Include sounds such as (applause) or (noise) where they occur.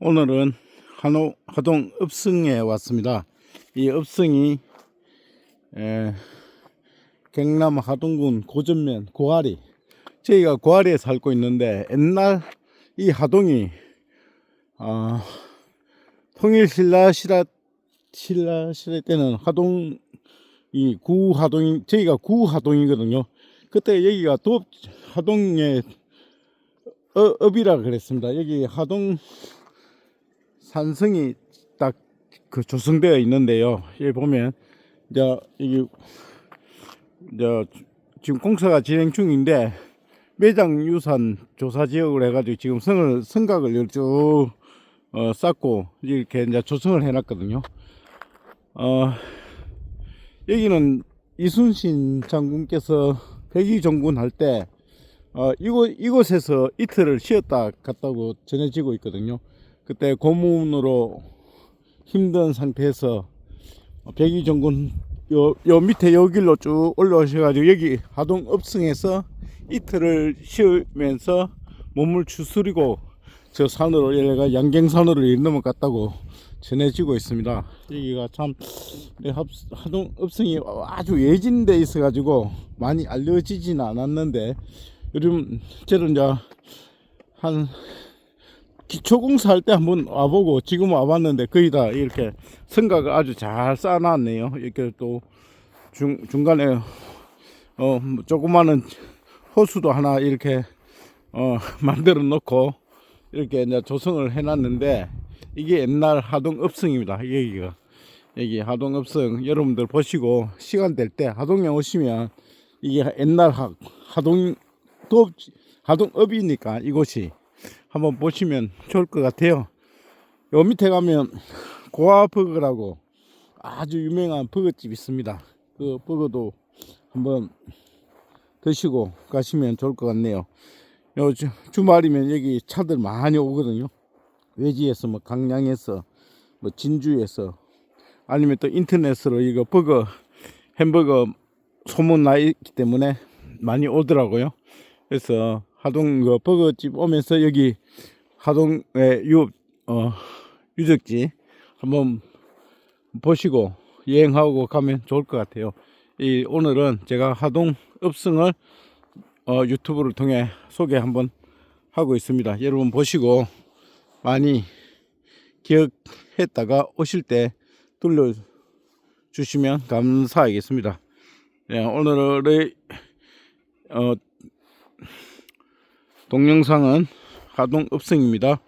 오늘은 한호, 하동 읍승에 왔습니다. 이 읍승이 에, 경남 하동군 고전면 고아리 저희가 고아리에 살고 있는데 옛날 이 하동이 아, 통일 신라 시라 신라 시대 때는 하동 이 구하동이 저희가 구하동이거든요. 그때 여기가 도읍 하동의 어, 업이라 그랬습니다. 여기 하동 산성이 딱 그 조성되어 있는데요. 여기 보면 이제 여기 이제 지금 공사가 진행 중인데 매장 유산 조사 지역으로 해가지고 지금 성을 성각을 쭉 어, 쌓고 이렇게 이제 조성을 해놨거든요. 어, 여기는 이순신 장군께서 백의 정군 할때 어, 이곳 이곳에서 이틀을 쉬었다 갔다고 전해지고 있거든요. 그때 고문으로 힘든 상태에서 백의 정군 요, 요 밑에 요 길로 쭉 올라오셔가지고 여기 하동 읍승에서 이틀을 쉬면서 몸을 추스리고 저 산으로 얘가 양갱산으로 넘어갔다고 전해지고 있습니다. 여기가 참 하동 읍승이 아주 예진돼 있어가지고 많이 알려지지는 않았는데 요즘 저는 이제 한 기초공사 할 때 한번 와보고 지금 와봤는데 거의 다 이렇게 성각을 아주 잘 쌓아놨네요. 이렇게 또 중, 중간에 어뭐 조그마한 호수도 하나 이렇게 어 (laughs) 만들어 놓고 이렇게 이제 조성을 해놨는데 이게 옛날 하동 읍성입니다. 여기가 여기 하동 읍성 여러분들 보시고 시간 될 때 하동에 오시면 이게 옛날 하, 하동 도 하동 읍이니까 이곳이 한번 보시면 좋을 것 같아요. 요 밑에 가면 고아 버거라고 아주 유명한 버거집 있습니다. 그 버거도 한번 드시고 가시면 좋을 것 같네요. 요 주, 주말이면 여기 차들 많이 오거든요. 외지에서 뭐 강량에서 뭐 진주에서 아니면 또 인터넷으로 이거 버거 햄버거 소문 나 있기 때문에 많이 오더라고요. 그래서 하동 그 버거집 오면서 여기 하동의 유 어, 유적지 한번 보시고 여행하고 가면 좋을 것 같아요. 이 오늘은 제가 하동 읍승을 어, 유튜브를 통해 소개 한번 하고 있습니다. 여러분 보시고 많이 기억했다가 오실 때 들려 주시면 감사하겠습니다. 네, 오늘의 어, 동영상은 하동 읍승입니다.